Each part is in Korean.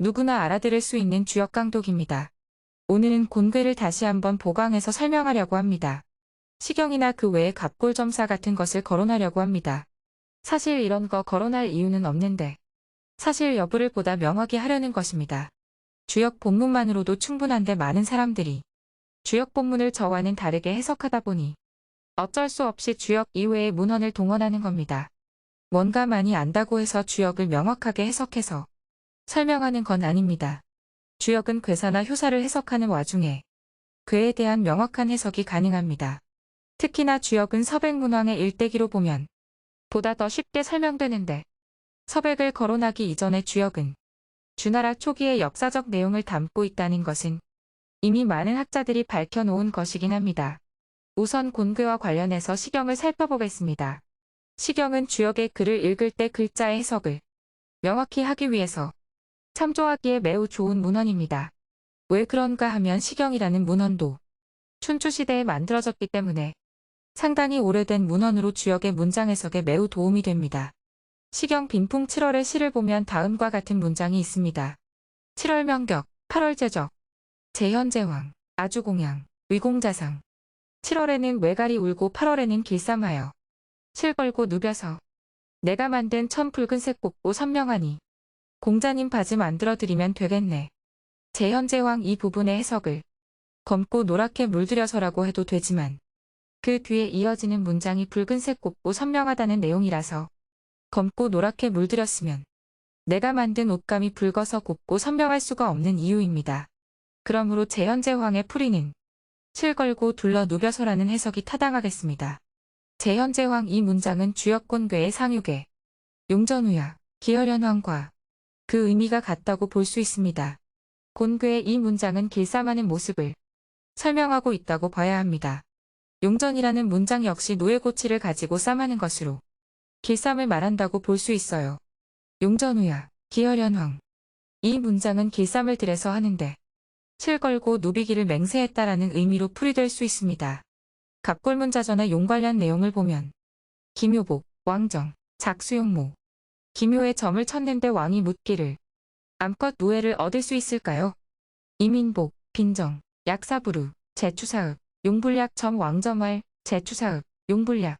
누구나 알아들을 수 있는 주역 강독입니다. 오늘은 곤괴를 다시 한번 보강해서 설명하려고 합니다. 시경이나 그 외의 갑골점사 같은 것을 거론하려고 합니다. 사실 이런 거 거론할 이유는 없는데 사실 여부를 보다 명확히 하려는 것입니다. 주역 본문만으로도 충분한데 많은 사람들이 주역 본문을 저와는 다르게 해석하다 보니 어쩔 수 없이 주역 이외의 문헌을 동원하는 겁니다. 뭔가 많이 안다고 해서 주역을 명확하게 해석해서 설명하는 건 아닙니다. 주역은 괴사나 효사를 해석하는 와중에 괴에 대한 명확한 해석이 가능합니다. 특히나 주역은 서백문왕의 일대기로 보면 보다 더 쉽게 설명되는데 서백을 거론하기 이전의 주역은 주나라 초기의 역사적 내용을 담고 있다는 것은 이미 많은 학자들이 밝혀놓은 것이긴 합니다. 우선 곤괴와 관련해서 시경을 살펴보겠습니다. 시경은 주역의 글을 읽을 때 글자의 해석을 명확히 하기 위해서 참조하기에 매우 좋은 문헌입니다. 왜 그런가 하면 시경이라는 문헌도 춘추시대에 만들어졌기 때문에 상당히 오래된 문헌으로 주역의 문장 해석에 매우 도움이 됩니다. 시경 빈풍 7월의 시를 보면 다음과 같은 문장이 있습니다. 7월 명격, 8월 제적, 제현제왕, 아주공양, 위공자상. 7월에는 외갈이 울고 8월에는 길쌈하여 실 걸고 누벼서 내가 만든 천 붉은색 뽑고 선명하니 공자님 바지 만들어드리면 되겠네. 제현제왕 이 부분의 해석을 검고 노랗게 물들여서라고 해도 되지만 그 뒤에 이어지는 문장이 붉은색 곱고 선명하다는 내용이라서 검고 노랗게 물들였으면 내가 만든 옷감이 붉어서 곱고 선명할 수가 없는 이유입니다. 그러므로 제현제왕의 풀이는 실 걸고 둘러 누벼서라는 해석이 타당하겠습니다. 제현제왕 이 문장은 주역권괴의 상유계, 용전우야, 기혈연왕과 그 의미가 같다고 볼 수 있습니다. 곤괴의 이 문장은 길쌈하는 모습을 설명하고 있다고 봐야 합니다. 용전이라는 문장 역시 노예고치를 가지고 쌈하는 것으로 길쌈을 말한다고 볼 수 있어요. 용전우야, 기혈연왕. 이 문장은 길쌈을 들여서 하는데 실 걸고 누비기를 맹세했다라는 의미로 풀이될 수 있습니다. 갑골문자전의 용 관련 내용을 보면 김효복, 왕정, 작수용모, 김효의 점을 쳤는데 왕이 묻기를 암컷 노예를 얻을 수 있을까요? 이민복, 빈정, 약사부루, 제추사읍, 용불약 점 왕점할, 제추사읍, 용불약.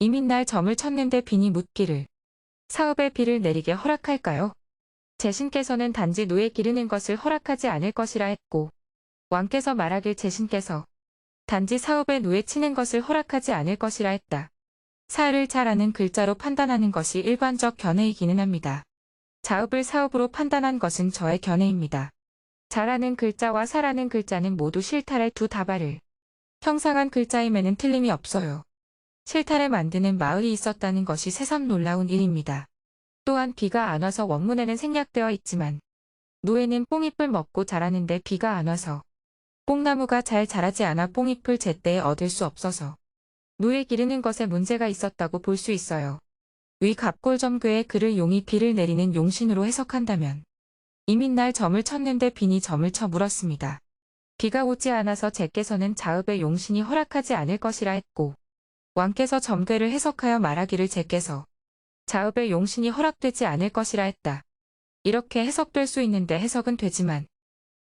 이민날 점을 쳤는데 빈이 묻기를 사읍의 비를 내리게 허락할까요? 제신께서는 단지 노예 기르는 것을 허락하지 않을 것이라 했고 왕께서 말하길 제신께서 단지 사업에 노예 치는 것을 허락하지 않을 것이라 했다. 사를 잘하는 글자로 판단하는 것이 일반적 견해이기는 합니다. 자읍을 사업으로 판단한 것은 저의 견해입니다. 잘하는 글자와 사라는 글자는 모두 실탈의 두 다발을 형상한 글자임에는 틀림이 없어요. 실탈을 만드는 마을이 있었다는 것이 새삼 놀라운 일입니다. 또한 비가 안 와서 원문에는 생략되어 있지만 노예는 뽕잎을 먹고 자라는데 비가 안 와서 뽕나무가 잘 자라지 않아 뽕잎을 제때에 얻을 수 없어서 노예 기르는 것에 문제가 있었다고 볼 수 있어요. 위 갑골점괴의 글을 용이 비를 내리는 용신으로 해석한다면 이민날 점을 쳤는데 빈이 점을 쳐 물었습니다. 비가 오지 않아서 제께서는 자읍의 용신이 허락하지 않을 것이라 했고 왕께서 점괘를 해석하여 말하기를 제께서 자읍의 용신이 허락되지 않을 것이라 했다. 이렇게 해석될 수 있는데 해석은 되지만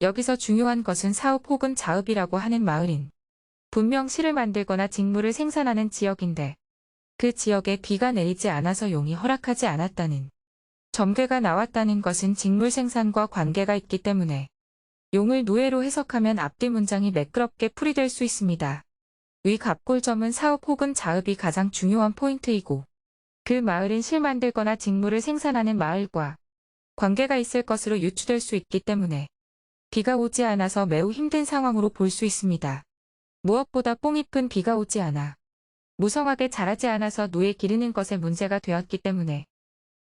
여기서 중요한 것은 사읍 혹은 자읍이라고 하는 마을인 분명 시를 만들거나 직물을 생산하는 지역인데 그 지역에 비가 내리지 않아서 용이 허락하지 않았다는 점괘가 나왔다는 것은 직물 생산과 관계가 있기 때문에 용을 노예로 해석하면 앞뒤 문장이 매끄럽게 풀이될 수 있습니다. 위 갑골점은 사읍 혹은 자읍이 가장 중요한 포인트이고 그 마을은 실 만들거나 직물을 생산하는 마을과 관계가 있을 것으로 유추될 수 있기 때문에 비가 오지 않아서 매우 힘든 상황으로 볼 수 있습니다. 무엇보다 뽕잎은 비가 오지 않아 무성하게 자라지 않아서 노예 기르는 것에 문제가 되었기 때문에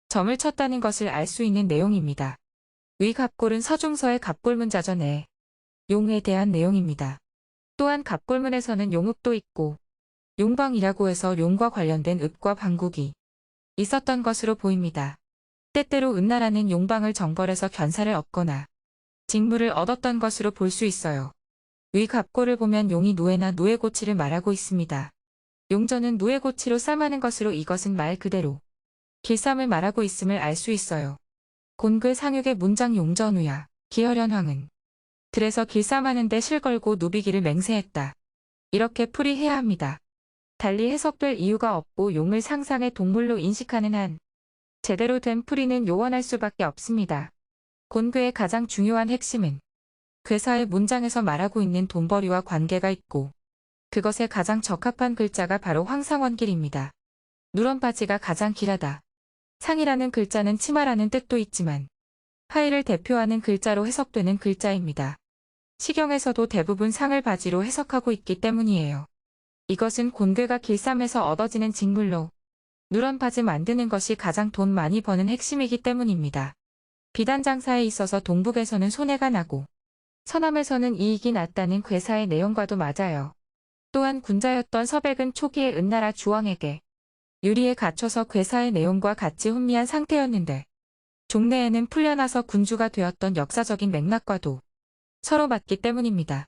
점을 쳤다는 것을 알 수 있는 내용입니다. 위 갑골은 서중서의 갑골문자전에 용에 대한 내용입니다. 또한 갑골문에서는 용읍도 있고 용방이라고 해서 용과 관련된 읍과 방국이 있었던 것으로 보입니다. 때때로 은나라는 용방을 정벌해서 견사를 얻거나 직무를 얻었던 것으로 볼 수 있어요. 위 갑골을 보면 용이 노예나 노예고치를 말하고 있습니다. 용전은 노예고치로 쌈하는 것으로 이것은 말 그대로 길쌈을 말하고 있음을 알 수 있어요. 곤글 상육의 문장 용전우야. 기혈연황은. 들에서 길쌈하는데 실걸고 누비기를 맹세했다. 이렇게 풀이해야 합니다. 달리 해석될 이유가 없고 용을 상상의 동물로 인식하는 한 제대로 된 풀이는 요원할 수밖에 없습니다. 곤괴의 가장 중요한 핵심은 괴사의 문장에서 말하고 있는 돈벌이와 관계가 있고 그것에 가장 적합한 글자가 바로 황상원길입니다. 누런 바지가 가장 길하다. 상이라는 글자는 치마라는 뜻도 있지만 하의를 대표하는 글자로 해석되는 글자입니다. 시경에서도 대부분 상을 바지로 해석하고 있기 때문이에요. 이것은 곤괴가 길쌈에서 얻어지는 직물로 누런 바지 만드는 것이 가장 돈 많이 버는 핵심이기 때문입니다. 비단 장사에 있어서 동북에서는 손해가 나고 서남에서는 이익이 났다는 괴사의 내용과도 맞아요. 또한 군자였던 서백은 초기에 은나라 주왕에게 유리에 갇혀서 괴사의 내용과 같이 혼미한 상태였는데 종래에는 풀려나서 군주가 되었던 역사적인 맥락과도 서로 맞기 때문입니다.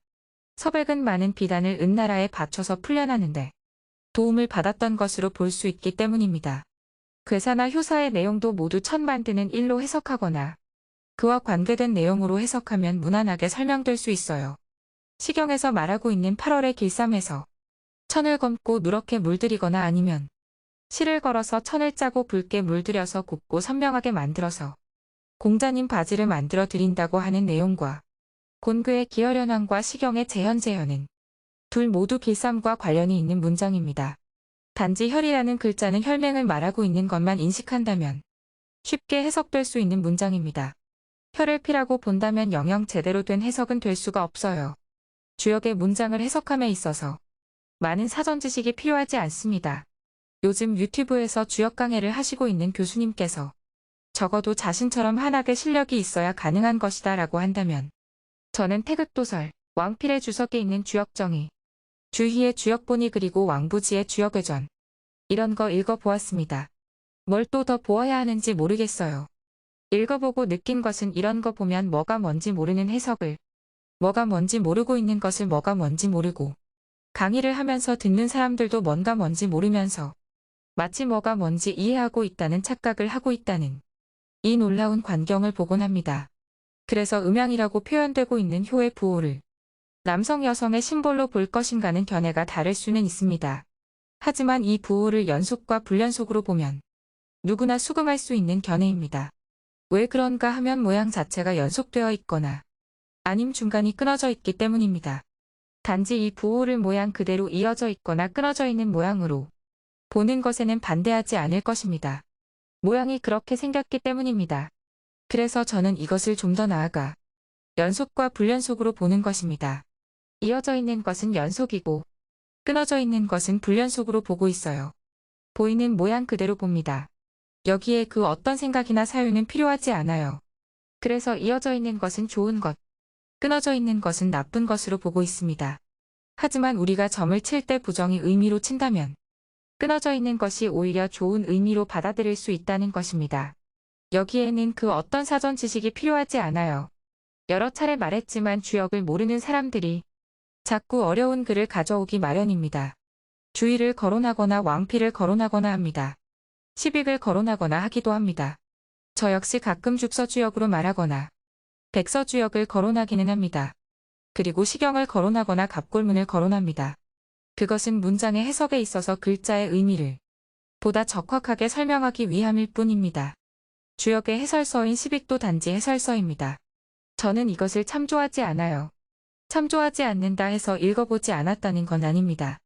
서백은 많은 비단을 은나라에 바쳐서 풀려나는데 도움을 받았던 것으로 볼 수 있기 때문입니다. 괴사나 효사의 내용도 모두 천 만드는 일로 해석하거나 그와 관계된 내용으로 해석하면 무난하게 설명될 수 있어요. 시경에서 말하고 있는 8월의 길쌈에서 천을 검고 누렇게 물들이거나 아니면 실을 걸어서 천을 짜고 붉게 물들여서 곱고 선명하게 만들어서 공자님 바지를 만들어 드린다고 하는 내용과 곤괴의 기혈연왕과 시경의 재현재현은 둘 모두 길쌈과 관련이 있는 문장입니다. 단지 혈이라는 글자는 혈맹을 말하고 있는 것만 인식한다면 쉽게 해석될 수 있는 문장입니다. 혈을 피라고 본다면 영영 제대로 된 해석은 될 수가 없어요. 주역의 문장을 해석함에 있어서 많은 사전 지식이 필요하지 않습니다. 요즘 유튜브에서 주역 강해를 하시고 있는 교수님께서 적어도 자신처럼 한학의 실력이 있어야 가능한 것이다 라고 한다면 저는 태극도설, 왕필의 주석에 있는 주역정의, 주희의 주역본이 그리고 왕부지의 주역외전 이런 거 읽어보았습니다. 뭘 또 더 보아야 하는지 모르겠어요. 읽어보고 느낀 것은 이런 거 보면 뭐가 뭔지 모르는 해석을 뭐가 뭔지 모르고 있는 것을 뭐가 뭔지 모르고 강의를 하면서 듣는 사람들도 뭔가 뭔지 모르면서 마치 뭐가 뭔지 이해하고 있다는 착각을 하고 있다는 이 놀라운 광경을 보곤 합니다. 그래서 음양이라고 표현되고 있는 효의 부호를 남성 여성의 심볼로 볼 것인가는 견해가 다를 수는 있습니다. 하지만 이 부호를 연속과 불연속으로 보면 누구나 수긍할 수 있는 견해입니다. 왜 그런가 하면 모양 자체가 연속되어 있거나 아님 중간이 끊어져 있기 때문입니다. 단지 이 부호를 모양 그대로 이어져 있거나 끊어져 있는 모양으로 보는 것에는 반대하지 않을 것입니다. 모양이 그렇게 생겼기 때문입니다. 그래서 저는 이것을 좀 더 나아가 연속과 불연속으로 보는 것입니다. 이어져 있는 것은 연속이고 끊어져 있는 것은 불연속으로 보고 있어요. 보이는 모양 그대로 봅니다. 여기에 그 어떤 생각이나 사유는 필요하지 않아요. 그래서 이어져 있는 것은 좋은 것, 끊어져 있는 것은 나쁜 것으로 보고 있습니다. 하지만 우리가 점을 칠 때 부정의 의미로 친다면 끊어져 있는 것이 오히려 좋은 의미로 받아들일 수 있다는 것입니다. 여기에는 그 어떤 사전 지식이 필요하지 않아요. 여러 차례 말했지만 주역을 모르는 사람들이 자꾸 어려운 글을 가져오기 마련입니다. 주의를 거론하거나 왕피를 거론하거나 합니다. 시빅을 거론하거나 하기도 합니다. 저 역시 가끔 죽서주역으로 말하거나 백서주역을 거론하기는 합니다. 그리고 시경을 거론하거나 갑골문을 거론합니다. 그것은 문장의 해석에 있어서 글자의 의미를 보다 적확하게 설명하기 위함일 뿐입니다. 주역의 해설서인 시빅도 단지 해설서입니다. 저는 이것을 참조하지 않아요. 참조하지 않는다 해서 읽어보지 않았다는 건 아닙니다.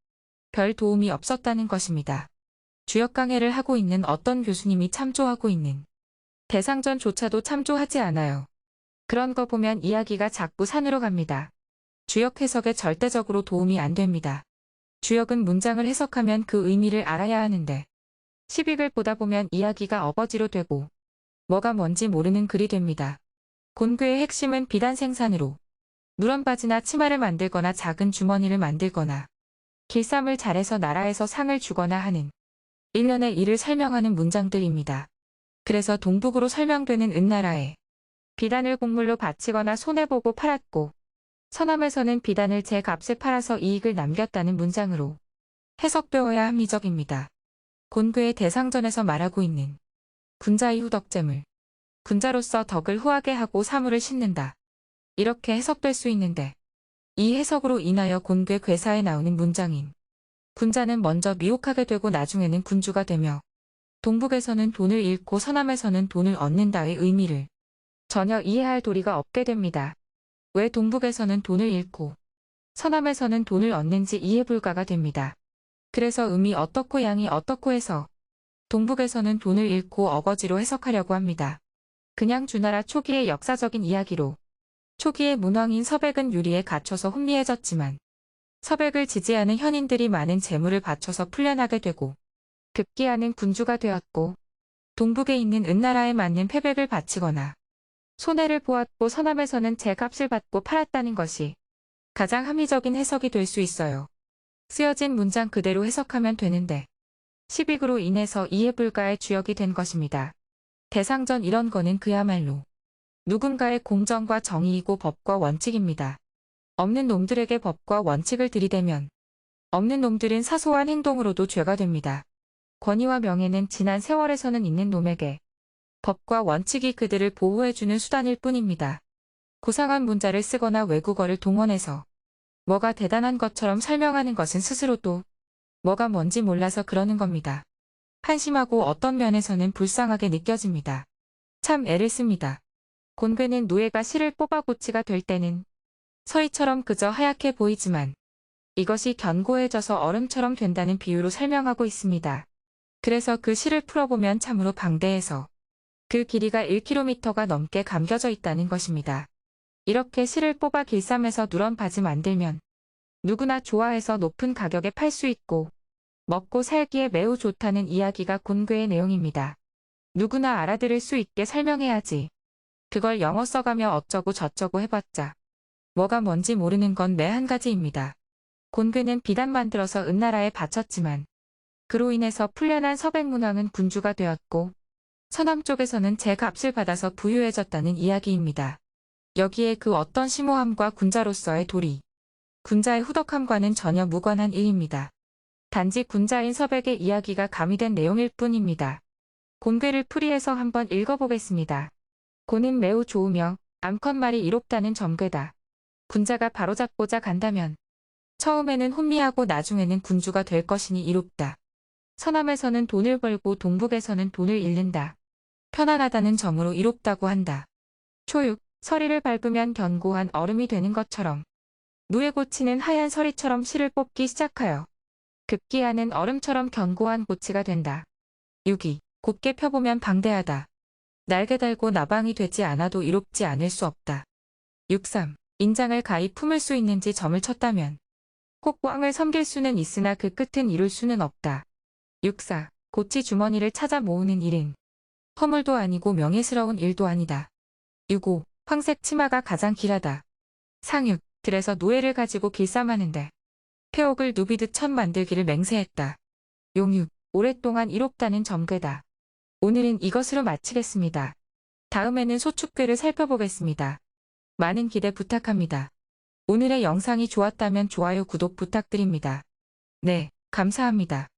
별 도움이 없었다는 것입니다. 주역 강해를 하고 있는 어떤 교수님이 참조하고 있는 대상전조차도 참조하지 않아요. 그런 거 보면 이야기가 자꾸 산으로 갑니다. 주역 해석에 절대적으로 도움이 안 됩니다. 주역은 문장을 해석하면 그 의미를 알아야 하는데 시빅을 보다 보면 이야기가 어거지로 되고 뭐가 뭔지 모르는 글이 됩니다. 곤괴의 핵심은 비단 생산으로 누런 바지나 치마를 만들거나 작은 주머니를 만들거나 길쌈을 잘해서 나라에서 상을 주거나 하는 일련의 일을 설명하는 문장들입니다. 그래서 동북으로 설명되는 은나라에 비단을 곡물로 바치거나 손해보고 팔았고 서남에서는 비단을 제 값에 팔아서 이익을 남겼다는 문장으로 해석되어야 합리적입니다. 곤괴의 대상전에서 말하고 있는 군자 이후 덕재물 군자로서 덕을 후하게 하고 사물을 싣는다. 이렇게 해석될 수 있는데 이 해석으로 인하여 곤괴 괴사에 나오는 문장인 군자는 먼저 미혹하게 되고 나중에는 군주가 되며 동북에서는 돈을 잃고 서남에서는 돈을 얻는다의 의미를 전혀 이해할 도리가 없게 됩니다. 왜 동북에서는 돈을 잃고 서남에서는 돈을 얻는지 이해 불가가 됩니다. 그래서 음이 어떻고 양이 어떻고 해서 동북에서는 돈을 잃고 어거지로 해석하려고 합니다. 그냥 주나라 초기의 역사적인 이야기로 초기의 문왕인 서백은 유리에 갇혀서 혼미해졌지만 서백을 지지하는 현인들이 많은 재물을 바쳐서 풀려나게 되고 급기야는 군주가 되었고 동북에 있는 은나라에 맞는 패백을 바치거나 손해를 보았고 서남에서는 제값을 받고 팔았다는 것이 가장 합리적인 해석이 될 수 있어요. 쓰여진 문장 그대로 해석하면 되는데 시빅으로 인해서 이해 불가의 주역이 된 것입니다. 대상전 이런 거는 그야말로 누군가의 공정과 정의이고 법과 원칙입니다. 없는 놈들에게 법과 원칙을 들이대면 없는 놈들은 사소한 행동으로도 죄가 됩니다. 권위와 명예는 지난 세월에서는 있는 놈에게 법과 원칙이 그들을 보호해주는 수단일 뿐입니다. 고상한 문자를 쓰거나 외국어를 동원해서 뭐가 대단한 것처럼 설명하는 것은 스스로도 뭐가 뭔지 몰라서 그러는 겁니다. 한심하고 어떤 면에서는 불쌍하게 느껴집니다. 참 애를 씁니다. 곤괴는 노예가 실을 뽑아 고치가 될 때는 서희처럼 그저 하얗게 보이지만 이것이 견고해져서 얼음처럼 된다는 비유로 설명하고 있습니다. 그래서 그 실을 풀어보면 참으로 방대해서 그 길이가 1km가 넘게 감겨져 있다는 것입니다. 이렇게 실을 뽑아 길쌈에서 누런 바지 만들면 누구나 좋아해서 높은 가격에 팔 수 있고 먹고 살기에 매우 좋다는 이야기가 곤괴의 내용입니다. 누구나 알아들을 수 있게 설명해야지. 그걸 영어 써가며 어쩌고 저쩌고 해봤자 뭐가 뭔지 모르는 건 매 한 가지입니다. 곤괴는 비단 만들어서 은나라에 바쳤지만 그로 인해서 풀려난 서백문왕은 군주가 되었고 서남 쪽에서는 제 값을 받아서 부유해졌다는 이야기입니다. 여기에 그 어떤 심오함과 군자로서의 도리, 군자의 후덕함과는 전혀 무관한 일입니다. 단지 군자인 서백의 이야기가 가미된 내용일 뿐입니다. 곤괴를 풀이해서 한번 읽어보겠습니다. 고는 매우 좋으며 암컷 말이 이롭다는 점괘다. 군자가 바로잡고자 간다면 처음에는 혼미하고 나중에는 군주가 될 것이니 이롭다. 서남에서는 돈을 벌고 동북에서는 돈을 잃는다. 편안하다는 점으로 이롭다고 한다. 초육, 서리를 밟으면 견고한 얼음이 되는 것처럼 누에 고치는 하얀 서리처럼 실을 뽑기 시작하여 급기야는 얼음처럼 견고한 고치가 된다. 6이, 곱게 펴보면 방대하다. 날개 달고 나방이 되지 않아도 이롭지 않을 수 없다. 6.3. 인장을 가히 품을 수 있는지 점을 쳤다면 혹 꽝을 섬길 수는 있으나 그 끝은 이룰 수는 없다. 6.4. 고치 주머니를 찾아 모으는 일은 허물도 아니고 명예스러운 일도 아니다. 6.5. 황색 치마가 가장 길하다. 상육. 들에서 노예를 가지고 길쌈하는데 폐옥을 누비듯 천 만들기를 맹세했다. 용육. 오랫동안 이롭다는 점괘다. 오늘은 이것으로 마치겠습니다. 다음에는 소축괴를 살펴보겠습니다. 많은 기대 부탁합니다. 오늘의 영상이 좋았다면 좋아요 구독 부탁드립니다. 네, 감사합니다.